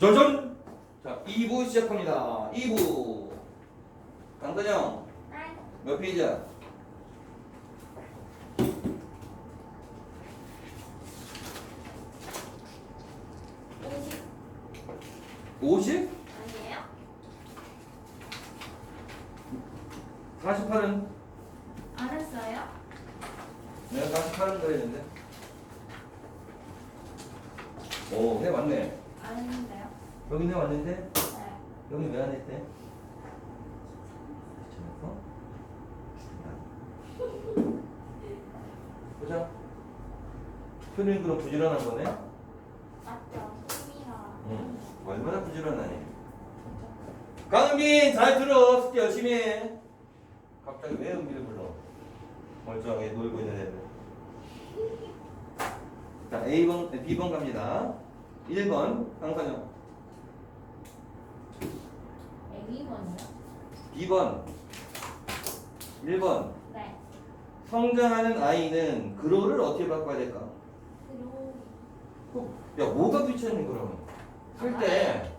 짜잔! 자, 2부 시작합니다. 2부. 강선영, 네. 몇 페이지야? 오십 50? 아니에요? 48은? 안 했어요? 내가 48은 그랬는데. 오, 해 왔네. 안 했는데요? 여기 해 왔는데? 네. 여기 왜 안 했대? 귀찮아서? 보자. 표는 그럼 부지런한 거네? 맞죠. 소미가. 응. 얼마나 부지런하니? 강은빈 잘 들어. 숙제 열심히 해. 갑자기 왜 은빈을 불러? 멀쩡하게 놀고 있는 애들. 자, A번, B번 갑니다. 1번 강선영. 애기번이요? B번 1번 네. 성장하는 아이는 그로를 어떻게 바꿔야 될까? 그리고 야 뭐가 귀찮니 그러면 쓸때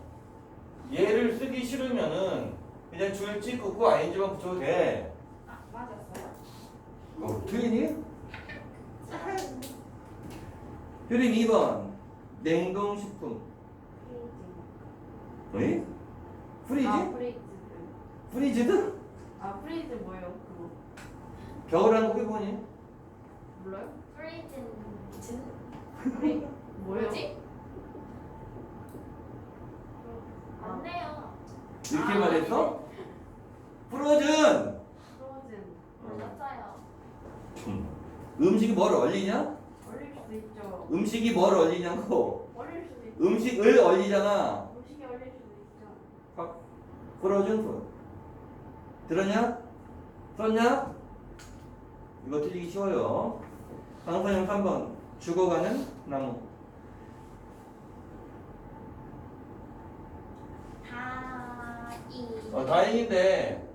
얘를 쓰기 싫으면은 그냥 줄 찍고 아이인지만 붙여도 돼 아 맞았어요? 어, 틀리니? 효림 2번 냉동식품 어이? 프리지? 아 프리즈 프리즈드? 아 프리즈 뭐예요 그거 겨울왕국 해보니? 몰라요? 프리즌 진 프리 뭐예요? 뭐지? 안 돼요. 이렇게 아, 말했어? 프로즌! 프로즌 몰랐어요. 음. 음식이 뭘 얼리냐? 얼릴 수도 있죠 음식이 뭘 얼리냐고 얼릴 수도 있죠 음식을 얼리잖아 음식이 얼릴 수도 있죠 프로즌 푸드 들었냐? 썼냐? 이거 틀리기 쉬워요 방사형 3번 죽어가는 나무 다이. 어, 다행인데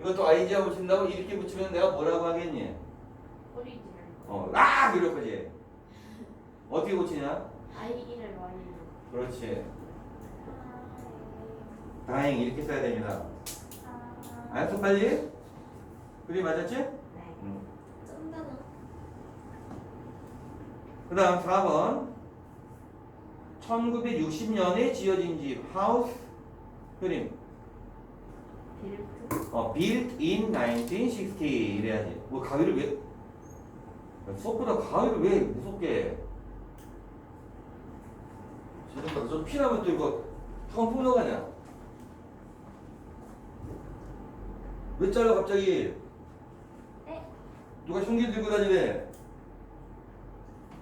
이것도 아이디어 붙인다고 이렇게 붙이면 내가 뭐라고 하겠니? 프리즈 어, 아! 이럴 거지 어떻게 고치냐? 아이를 많이 그렇지 다행 이렇게 써야 됩니다 아. 알았어 빨리? 그림 맞았지? 네 응. 쩐다는. 그 다음 4번 1960년에 지어진 집 하우스 그림 어, built in 1960 이래야지 뭐 가위를 왜 야, 수업보다 가위를 왜 무섭게 해 지금 저 피나면 또 이거 턱 폭력하냐 왜 잘라 갑자기 네. 누가 흉기 들고 다니래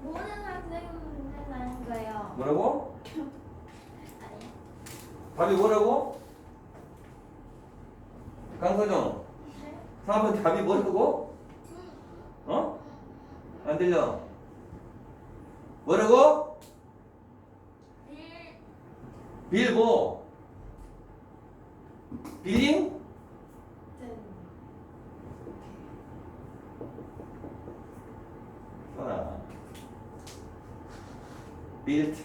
모든 학생은 나는 거예요. 뭐라고? 아니요. 답이 뭐라고? 강서정 4번 답이 뭐라고? 어? 안 들려 뭐라고? 빌. 빌보 빌링? 써라 built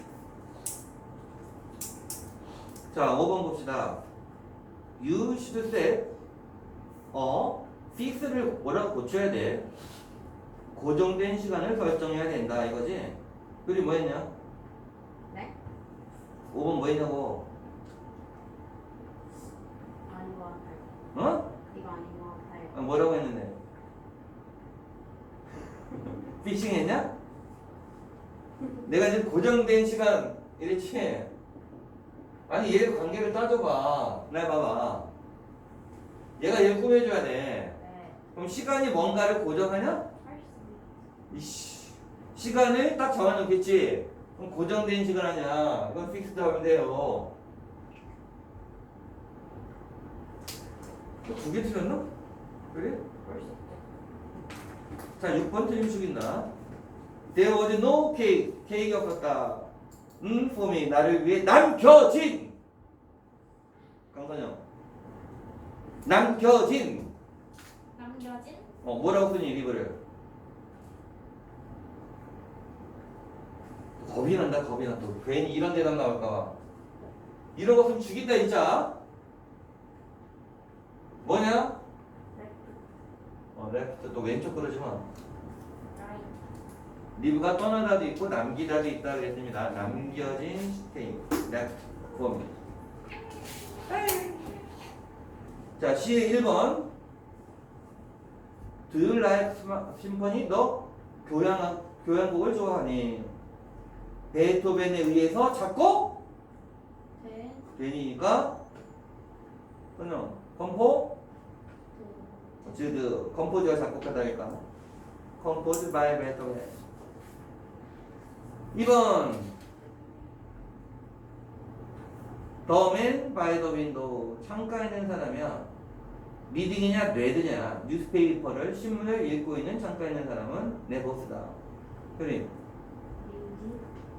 자 5번 봅시다 You should set 어 fix를 뭐라고 고쳐야 돼? 고정된 시간을 설정해야 된다 이거지? 그리 뭐 했냐? 네? 5번 뭐 했냐고? 아닌 것 같아요. 어? 이거 아닌 것 같아요. 아, 뭐라고 했는데? 피싱 했냐? 내가 지금 고정된 시간 이랬지? 아니 얘 관계를 따져봐. 나 봐봐 얘가 얘를 꾸며줘야 돼. 네. 그럼 시간이 뭔가를 고정하냐? 이씨. 시간을 딱 정해놓겠지? 그럼 고정된 시간 아니야. 이건 픽스드 하면 돼요. 두 개 틀렸나? 그래? 자 6번 틀림 죽인다. There was no cake. 케이크가 없었다. 음, for me 나를 위해 남겨진! 강선영 남겨진 남겨진. 어 뭐라고 쓰니 리브를 겁이 난다 겁이 나또 괜히 이런 대답 나올까봐 이러고서 죽인다 진짜. 뭐냐? 어, 레프트 또 왼쪽 그러지 마. 라이트. 리브가 떠나다도 있고 남기다도 있다 그랬습니다. 남겨진 스테이. 레프트. 봄. 자, C의 1번. Do you like 심포니? 너 교향, 교향곡을 좋아하니? 베토벤에 의해서 작곡? 된. 되니까? 그냥 컴포? 그. 주드 컴포즈가 작곡하다니까 컴포즈 바이 베토벤 2번 더맨 바이 더 윈도우 창가에 있는 사람이야 리딩이냐 레드냐 뉴스페이퍼를 신문을 읽고 있는 창가에 있는 사람은 내 보스다 그래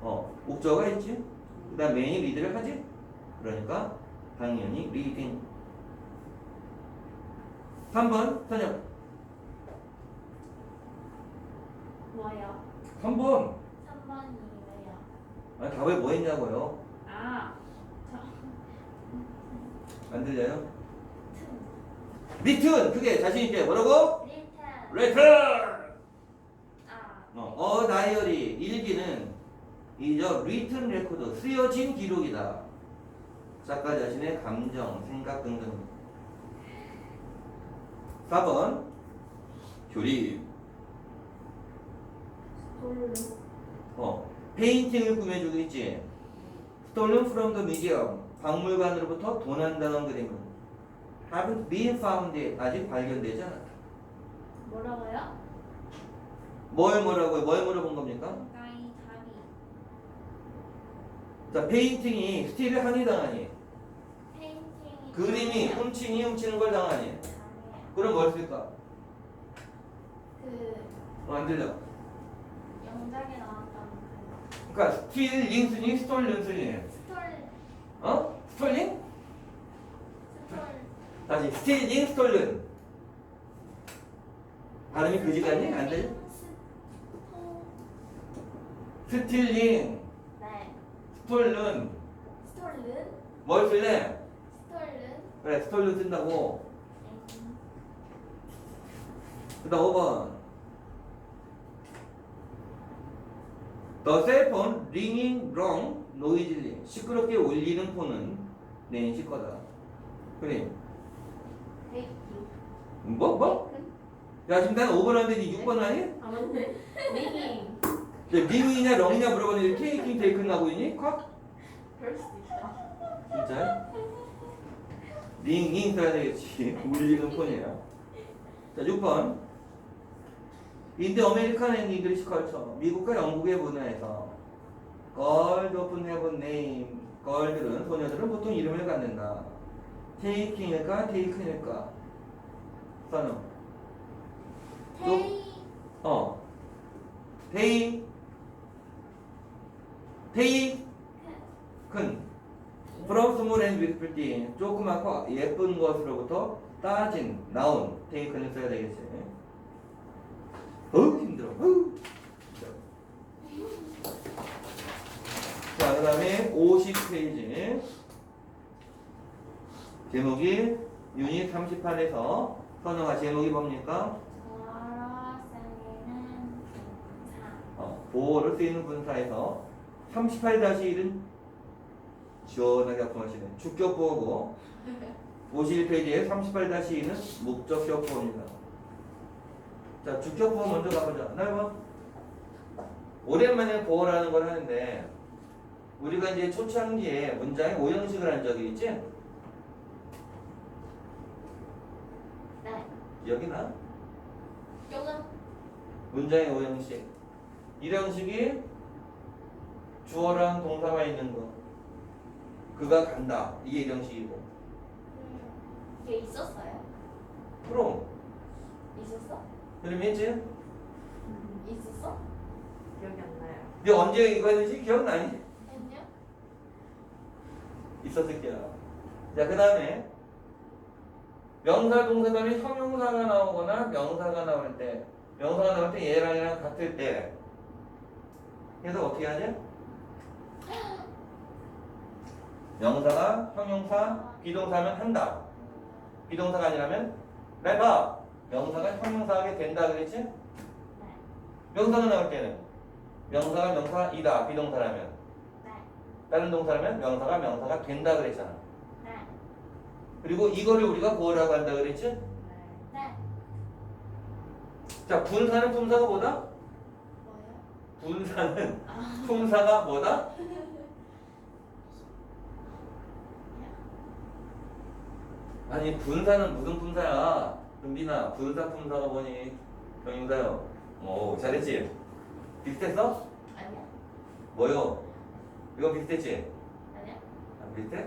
어 목적어가 있지 그 다음 메인이 리드를 하지 그러니까 당연히 리딩 3번 선영 뭐요? 3번 3번이 왜요? 아니 답에 뭐 했냐고요 아. 저. 안 들려요? 튼. 리튼 그게 자신 있게. 뭐라고? 리턴. 레터 아. 어, 어 다이어리. 일기는 이저 리튼 레코드 쓰여진 기록이다. 작가 자신의 감정 생각 등등. 4번. 교리 스톨루 어 페인팅을 꾸며주고 있지. Stolen from the museum 박물관으로부터 도난당한 그림은 haven't been found yet 아직 발견되지 않았다 뭐라고요? 뭘 뭐라고요? 뭘 물어본 겁니까? 답이. 자 페인팅이 스틸을 하니 당하니 페인팅이. 그림이. 훔치니 훔치는 걸 당하니 당해요. 그럼 뭘 쓸까? 그 어, 안 들려 영작에 나왔던 그 그러니까 스틸 링스니 스톨른 스니 스톨 어? 스톨링? 다시 스틸링 스톨른 발음이 그지 같니? 안? 스톨 스틸링 네 스톨른 스톨른 뭘 쓸래? 스톨른 그래 스톨른 쓴다고. 음, 그 다음 5번. The cell phone ringing wrong noisily. 시끄럽게 울리는 폰은 낸시 거다. 그래. 테이킹 뭐? 뭐? 야 지금 난 5번 하는데 니 6번 하니? 아 맞네 링잉 야, 링이냐 렁이냐 물어봤는데 테이킹 테이큰 나고 있니? 콱? 그럴 수도 있다 진짜? 링잉 써야 되겠지 울리는 폰이야 자 6번 인데 아메리칸 앤 잉글리시 컬처 미국과 영국의 문화에서 걸드 오픈 헤븐 네임 걸들은 소녀들은 보통 이름을 갖는다 테이킹일까 테이큰일까 선우 테이. 어. 테이. 테이. 큰. From small and beautiful thing 조그맣고 예쁜 것으로부터 따진 나온 테이큰을 써야 되겠지. 어우 힘들어. 어우 자 그 다음에 50페이지. 제목이 유닛 38에서 선영아 제목이 뭡니까? 보러 쓰이는 분사 어, 보호를 쓰이는 분사에서 38-1은 시원하게 합성하시네. 주격 보호고 51페이지에 38-2는 목적격 보호입니다. 자, 주격 보호 먼저 가보자. 나봐. 오랜만에 보호라는 걸 하는데 우리가 이제 초창기에 문장에 오형식을 한 적이 있지? 네 여기나? 조금 문장의 오형식. 1형식이 주어랑 동사가 있는 거. 그가 간다. 이게 1형식이고. 음, 이게 있었어요? 그럼 있었어? 그러면 이제 있었어? 기억이 안 나요 네 언제 이거 했는지 기억나니? 했냐? 있었을 게야. 자, 그 다음에 명사, 동사 다음에 형용사가 나오거나 명사가 나올 때 명사가 나올 때 얘랑 얘랑 같을 때 그래서 어떻게 하지? 명사가 형용사, 비동사면 한다. 비동사가 아니라면 내가 명사가 형용사하게 된다 그랬지? 네. 명사가 나올 때는 명사가 명사이다 비동사라면 네. 다른 동사라면 명사가 명사가 된다 그랬잖아. 네. 그리고 이거를 우리가 뭐라고 한다 그랬지? 네. 네. 자 분사는 품사가 뭐다? 뭐요? 분사는 아. 품사가 뭐다? 아니 분사는 무슨 품사야? 은빈아 분사 품사가 뭐니? 경영사요. 오 잘했지? 비슷했어? 아니야. 뭐요? 이거 비슷했지? 아니야. 안 비슷해?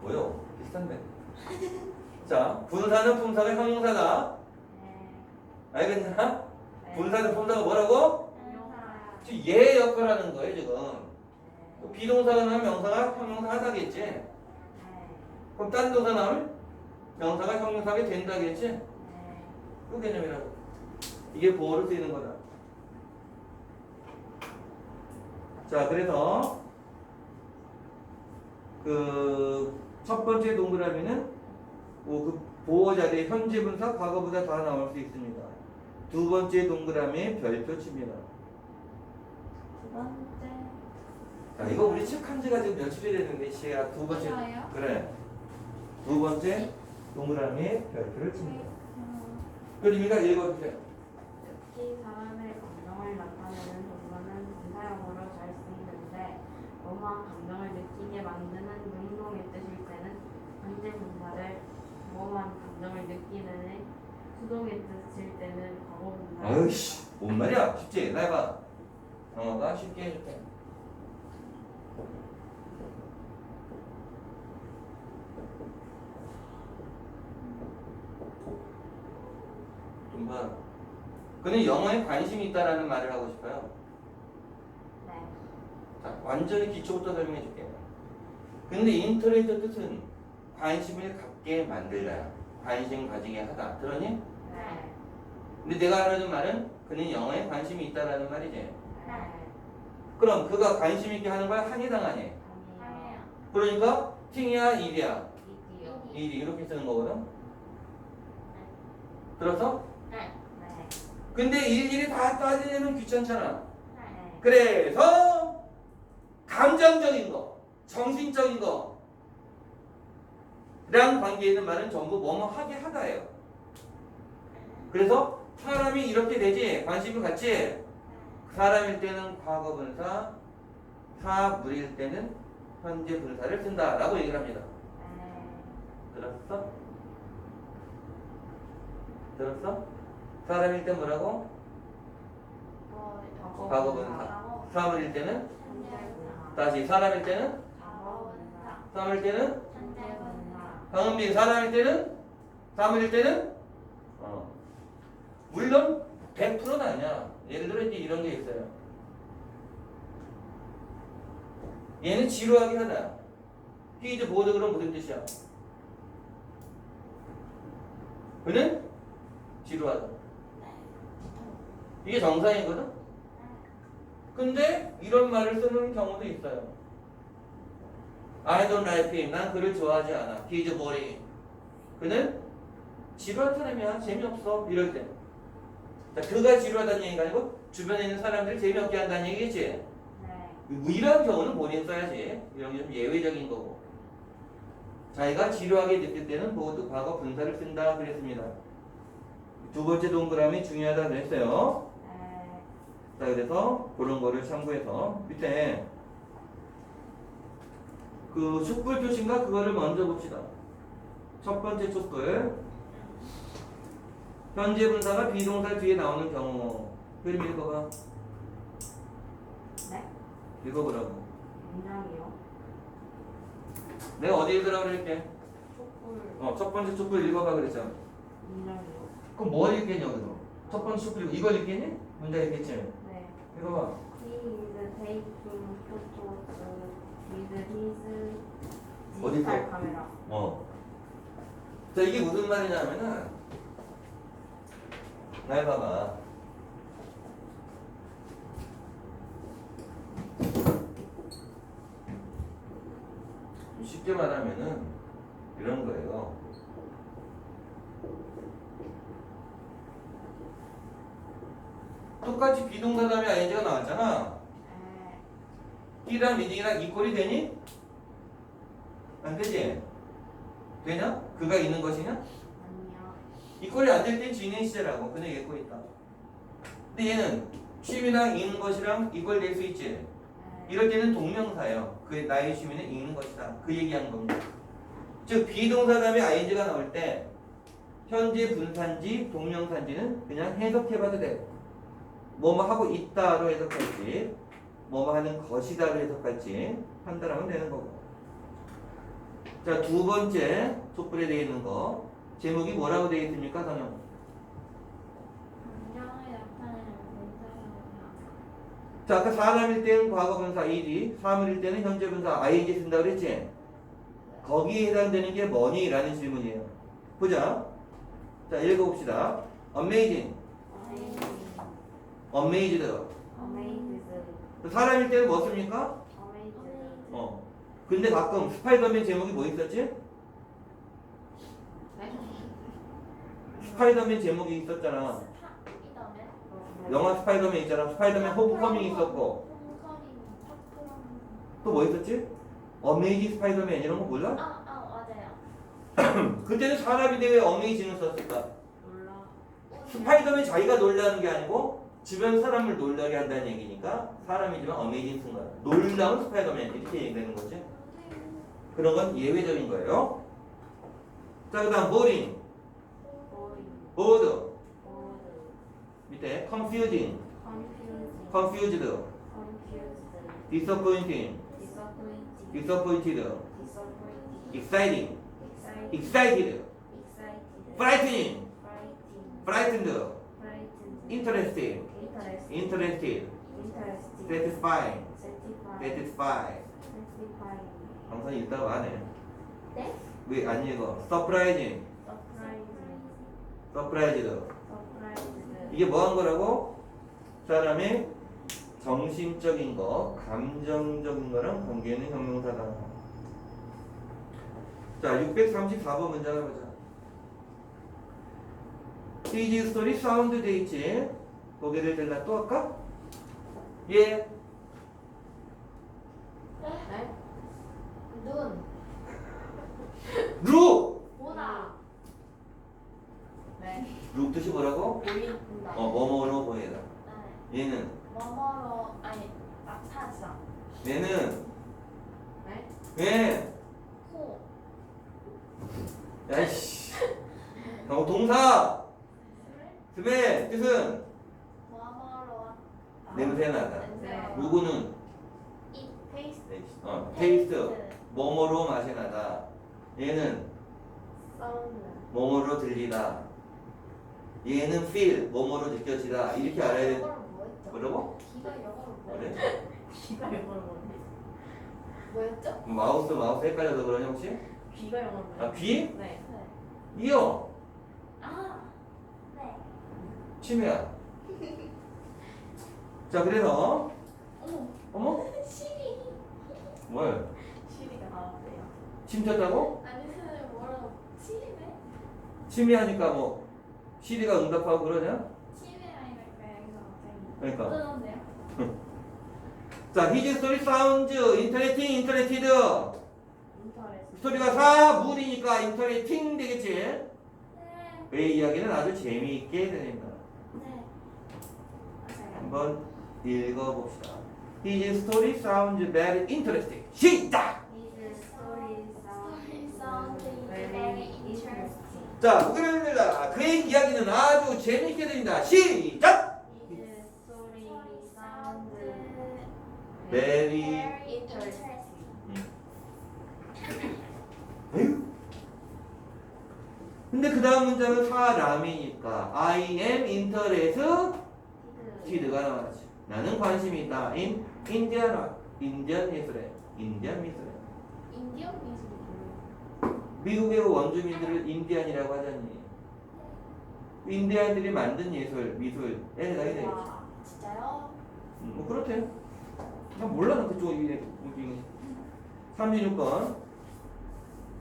뭐요? 비슷한데. 자 분사는 품사가 형용사다. 네. 알겠냐? 네. 분사는 품사가 뭐라고? 지금 얘 역할하는 거예요 지금. 네. 비동사가 나오면 명사가 형용사 하다겠지? 네. 그럼 딴 동사 나오면 명사가 형용사가 된다겠지? 네. 그 개념이라고. 이게 보호로 쓰이는 거다. 자, 그래서 그 첫 번째 동그라미는 뭐그 보호 자리에 현재 분사, 과거 분사 다 나올 수 있습니다. 두 번째 동그라미 별표 칩니다. 두 번째. 자, 이거 우리 책한 지가 지금 며칠이 됐는데 시야 두 번째 맞아요. 그래. 두 번째 동그라미 별표를 칩니다. 음, 그림이가 읽어주세요. 특히 사람의 감정을 나타내는 동사는 분사형으로 잘 쓰이는데 뭐뭐한 감정을 느끼게 만드는 행동의 뜻일 현재 분사를 뭐뭐한 감정을 느끼는 애 수동의 뜻일 때는 과거 분사를 아유씨, 뭔 말이야? 쉽지? 나 해봐. 영어가 쉽게 해줄게. 좀 봐. 그는 영어에 관심이 있다라는 말을 하고 싶어요. 네. 자, 완전히 기초부터 설명해 줄게요. 근데 인터넷의 뜻은 관심을 갖게 만들다. 관심 가지게 하다. 들었니? 네. 근데 내가 하려는 말은 그는 영어에 관심이 있다라는 말이지. 네. 그럼 그가 관심 있게 하는 거야? 한이 당하니? 아니에요. 아니에요. 그러니까 팅이야 일이야? 이디요. 일이 이렇게 쓰는 거거든. 들었어? 네. 네. 근데 일일이 다 따지려면 귀찮잖아. 네. 그래서 감정적인 거, 정신적인 거, 랑 관계 있는 말은 전부 뭐뭐 하게 하다예요. 그래서 사람이 이렇게 되지 관심을 갖지 사람일 때는 과거 분사, 사물일 때는 현재 분사를 쓴다라고 얘기를 합니다. 네. 들었어? 들었어? 사람일 때 뭐라고? 뭐, 과거 분사. 사물일 때는. 다시 사람일 때는 사물일 때는 현재 분사. 강은빈 사람일 때는 사물일 때는 어. 물론 100%는 아니야. 예를 들어 이제 이런 게 있어요. 얘는 지루하게 하다. 이게 이제 보드 그럼 무슨 뜻이야? 그는 지루하다. 이게 정상이거든. 근데 이런 말을 쓰는 경우도 있어요. I don't like him. 난 그를 좋아하지 않아. He's boring. 그는 지루한 사람이야. 재미없어. 이럴 때. 자, 그가 지루하다는 얘기가 아니고 주변에 있는 사람들이 재미없게 한다는 얘기겠지. 네. 뭐 이런 경우는 본인 써야지. 이런 게 좀 예외적인 거고. 자기가 지루하게 느낄 때는 모두 과거 분사를 쓴다 그랬습니다. 두 번째 동그라미 중요하다 그랬어요. 네. 자, 그래서 그런 거를 참고해서 밑에 그 촛불 표시인가 그거를 먼저 봅시다. 첫 번째 촛불. 현재 분사가 비동사 뒤에 나오는 경우. 그림 읽어봐. 네. 읽어보라고. 인정이요. 내가 어디 읽으라고 그랬게? 촛불. 어, 첫 번째 촛불 읽어봐 그랬잖아. 인정이요. 그럼 뭘 읽겠냐, 여기서? 첫 번째 촛불 이걸 읽겠니? 문제 읽겠지? 네. 읽어봐. He is taking photos with his 어디서? 디지털 카메라. 어. 자, 이게 무슨 말이냐면은, 날 봐봐. 쉽게 말하면은 이런 거예요. 똑같이 비동사 다음에 ing가 나왔잖아. 네. D랑 리딩이랑 이꼴이 되니? 안 되지? 되냐? 그가 있는 것이냐? 아니요. 이꼴이 안 될 땐 진행 시제라고. 근데 얘꼴 있다. 근데 얘는 취미랑 있는 것이랑 이꼴 될 수 있지? 네. 이럴 때는 동명사예요. 그 나의 취미는 읽는 것이다. 그 얘기하는 겁니다. 즉 비동사 다음에 ing가 나올 때 현재 분사인지 동명사인지는 그냥 해석해봐도 돼. 뭐뭐 하고 있다로 해석할지 뭐뭐 하는 것이다로 해석할지 판단하면 되는 거고. 자 두 번째 촛불에 되어 있는 거 제목이 뭐라고 되어 있습니까, 문자형이야. 자 아까 사람일 때는 과거 분사 ed, 사물일 때는 현재 분사 ing 쓴다고 그랬지? 거기에 해당되는 게 뭐니? 라는 질문이에요. 보자. 자, 읽어봅시다. amazing, amazed. 어메이즈. 사람일 때는 뭐 씁니까? 어. 근데 가끔 스파이더맨 제목이 뭐 있었지? 네. 스파이더맨 제목이 있었잖아. 스파이더맨? 영화 스파이더맨 있잖아. 스파이더맨 홈커밍 있었고. 또 뭐 있었지? 어메이징 스파이더맨 이런 거 몰라? 아, 아, 맞아요. 그때는 사람인데 왜 어메이징을 썼을까? 몰라. 스파이더맨 자기가 놀라는 게 아니고 주변 사람을 놀라게 한다는 얘기니까 사람이지만 어메이징 쓴 거야. 놀라운 스파이더맨 이렇게 얘기되는 거지. 그런 건 예외적인 거예요. 자 그다음 boring, 보링. bored 보드. 밑에 confusing, 컨퓨징. confused, 컨퓨즈드. disappointing, 디서포인팅. 익사이팅. excited, 익사이티드. 프라이팅. 프라이틴드. interested, 인터레스트. interested, satisfying, 세티파이. satisfied. 세티파이. 항상 읽다가 안 해. 네? 왜 안 읽어? surprising, 서프라이즈. surprised. 서프라이즈. 이게 뭐 한 거라고? 사람의 정신적인 거, 감정적인 거랑 관계 있는 형용사다. 자, 634번 문장 해보자. His story sound 돼 있지? 고개를 들라 또 할까? 예. 네? 눈. 룩! 보다. 네. 룩 뜻이 뭐라고? 보인다. 어, 뭐뭐로 보이다. 네. 얘는, 뭐뭐로, 아니, 나타나. 얘는, 네? 왜? 코. 야이씨. 어, 동사! 스멜! 뜻은? 뭐뭐로. 냄새 나다. 냄새. 누구는? 이 테이스트. 어, 테이스트. 뭐뭐로 맛이 나다. 얘는 사운드. 뭐뭐로 들리다. 얘는 feel, 뭐뭐로 느껴지다. 이렇게 알아야 돼. 영어로 뭐였죠? 뭐라고? 기가 영어로? 뭐였죠? 귀가 영어로 뭐네? 뭐였죠? 마우스, 마우스 헷갈려서 그러냐, 혹시? 귀가 영어로? 아, 귀? 네. 네. 이어. 아. 네. 치매야. 자, 그래서, 어머. 어머? 시리. 뭘? 시리가 나왔대요. 침쳤다고? 아니 선생님 뭐라고 치리네? 치매하니까 뭐, 시리가 응답하고 그러냐? 치리라니까 여기서 갑자기 그러니까. 자, his story sounds interesting, interested. 인터레스트. 스토리가 사물이니까 인터레팅 되겠지? 네. 의 이야기는 아주 재미있게 들립니다. 네. 맞아요. 한번 읽어봅시다. His story sounds very interesting. 시작! His story sounds very interesting. 자, 고개를 들라. 그의 이야기는 아주 재미있게 들린다. 시작! Very interesting. 에휴. 근데 그 다음 문장은 사람이니까 I am interested 가 나왔지. 나는 관심이 있다. in 인디안 인디안 미술에 인디안 미술에 인디언 미술. 미국의 원주민들을 인디안이라고 하잖니. 인디안들이 만든 예술 미술에 해당이 되겠지. 와 진짜요? 음, 뭐 그렇대. 난 몰라 난 그쪽 이게 36번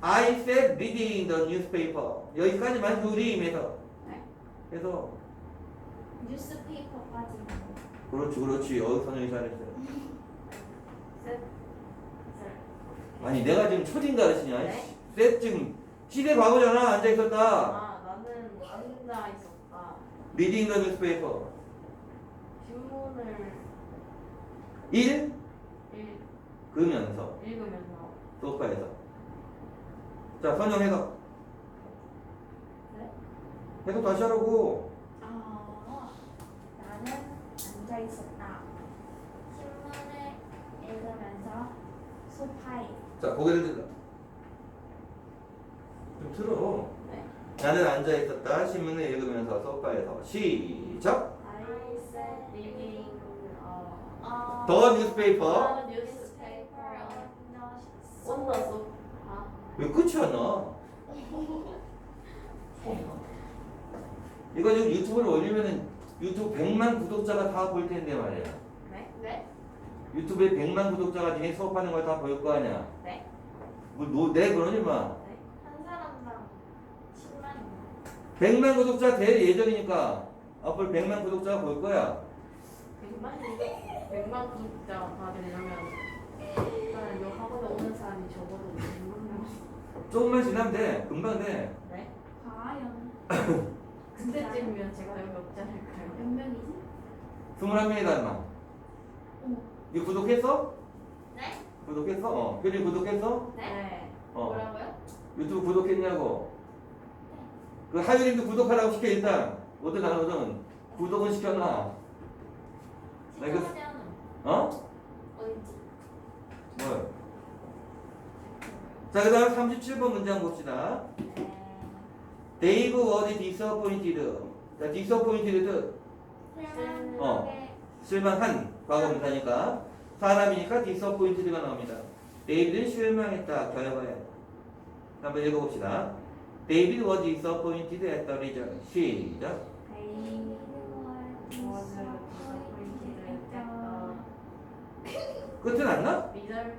I said reading the newspaper. 여기까지만 효림에서. 네. 그래서 뉴스페이퍼까지. 그렇지 그렇지 여기 선영이 잘했어요. 아니 내가 지금 초딩 가르치냐? 네. 셋 지금 시대 과거잖아 앉아 있었다. 아 나는 앉아 있었다. Reading the newspaper. 신문을 1 읽, 그면서 읽으면서 소파에서. 자 선영 해석. 네? 해석 다시 하라고. 아, 나는 앉아 있었다. 신문을 읽으면서 소파에. 자 고개를 들라. 좀 틀어. 네. 나는 앉아 있었다. 신문을 읽으면서 소파에서 시작. 어 어, The newspaper. the newspaper newspaper on on the the sofa. 왜 끝이 안 나? 이거 지금 유튜브를 올리면은 유튜브 100만 구독자가 다 볼 텐데 말이야. 네? 네? 유튜브에 100만 구독자가 니네 수업하는 걸 다 볼 거 아니야. 네. 뭐, 너, 내 그러지 마. 한 사람당 10만입니다. 100만 구독자 될 예정이니까 앞으로 100만 구독자가 볼 거야. 100만 100만 구독자 다 되려면 일단 이 학원에 오는 사람이 적어도 100만 명. 조금만 지나면 돼. 금방 돼. 네? 과연 그때쯤이면 제가 여기 없지 않을까요? 몇 명이지? 21명이다, 임마. 오. 이거 구독했어? 네? 구독했어? 어. 효리 구독했어? 네. 어. 뭐라고요? 유튜브 구독했냐고. 그 하유림도 구독하라고 시켜, 일단. 안 오든 구독은 시켜놔. 시청하면 어? 어딘지. 뭘? 자, 그 다음 37번 문장 봅시다. 네. Dave was disappointed. 자, disappointed 뜻. 어. 실망한 과거문사니까 사람이니까 disappointed가 나옵니다. 데이비드는 실망했다 결과에. 한번 읽어봅시다. David was disappointed at the result. 시작. They was disappointed at the 끝은 안 나? result.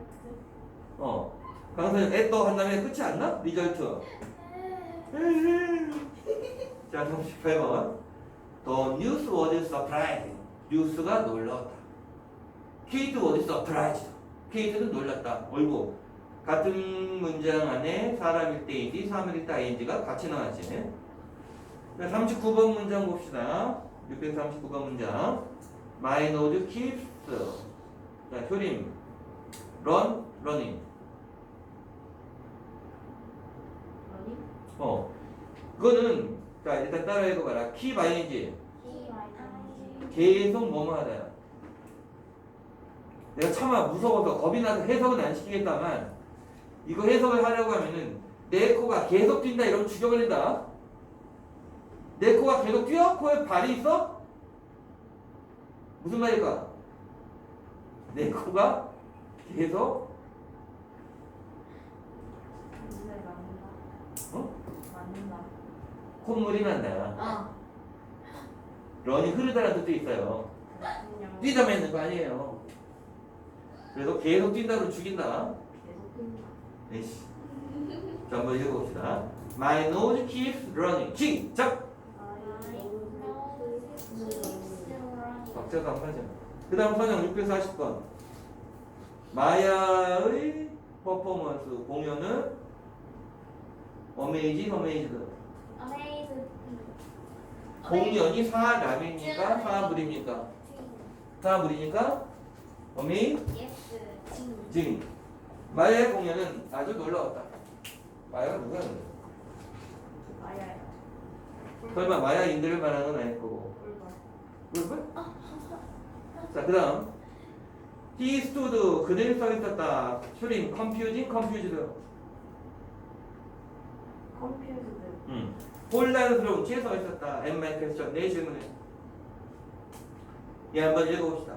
어. 강선영 the 한 다음에 끝이 안 나? 리절트. 자, 38번. The news was surprising. 뉴스가 놀라웠다. 케이트 was surprised. 케이트는 놀랐다. 얼고 같은 문장 안에 사람일 때이지 사람일 때 ing가 같이 나왔지. 자, 39번 문장 봅시다. 639번 문장. My nose keeps. 자, 효림. run, running. 러닝? 어. 그거는 자 일단 따라 읽어봐라. keep ing. 계속 뭐뭐 하다야. 내가 차마 무서워서 겁이 나서 해석은 안 시키겠다만 이거 해석을 하려고 하면은 내 코가 계속 뛴다 이러면 죽여버린다. 내 코가 계속 뛰어? 코에 발이 있어? 무슨 말일까? 내 코가 계속 근데 맞는다. 어? 맞는다. 콧물이 난다. 아. 런이 흐르다라는 뜻도 있어요. 뛰다만 있는 거 아니에요. 그래서 계속 뛴다로 죽인다. 계속 뛴다. 에이씨. 자, 한번 읽어봅시다. My nose keeps running. 시작! 박자가 안 맞아. 그 다음 선영 640번. 마야의 퍼포먼스 공연은 어메이징 어메이즈드. 공연이 사람입니까? 사물입니까? 사물이니까 어메이징. 마야의 공연은 아주 놀라웠다. 마야가 누구였는데? 마야야. 설마 마야인들을 말하는 건 아닐 거고. 꿀벌. 꿀꿀? 자, 그 다음. He stood. 그들이 서 있었다. 슈링. confusing, confused. 컴퓨터들. 음. 혼란스러운 채서 있었다. And my question. 내 질문에. 예, 한번 읽어봅시다.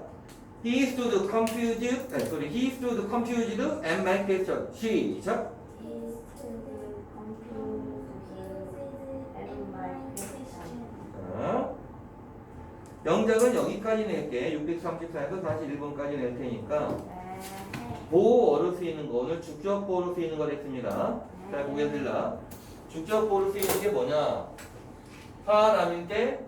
He stood confused. 아니, sorry. He stood confused and my question. 시작. 영작은 여기까지 낼게. 634에서 다시 1번까지 낼 테니까. 네. 네. 보어로 쓰이는 거 오늘 주격 보어로 쓰이는 거 됐습니다. 잘 보겠습니다. 주격 보어로 쓰이는 게 뭐냐? 사람일 때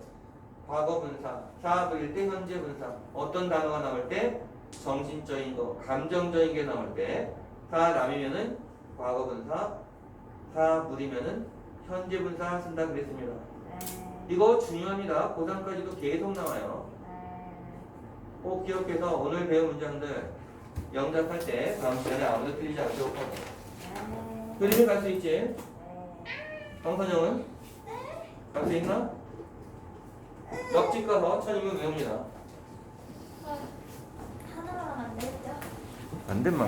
과거 분사, 사업일 때 현재 분사. 어떤 단어가 나올 때 정신적인 거, 감정적인 게 나올 때 사람이면은 과거 분사, 사물이면은 현재 분사 쓴다 그랬습니다. 네. 이거 중요합니다. 고3까지도 계속 나와요. 네. 꼭 기억해서 오늘 배운 문장들 영작할 때 다음 시간에 아무도 틀리지 않도록 하고 네. 그림을 갈 수 있지? 네. 황선영은? 갈 수 있나? 옆집 가서 천이면 외웁니다 하나만 안 되죠? 안 된마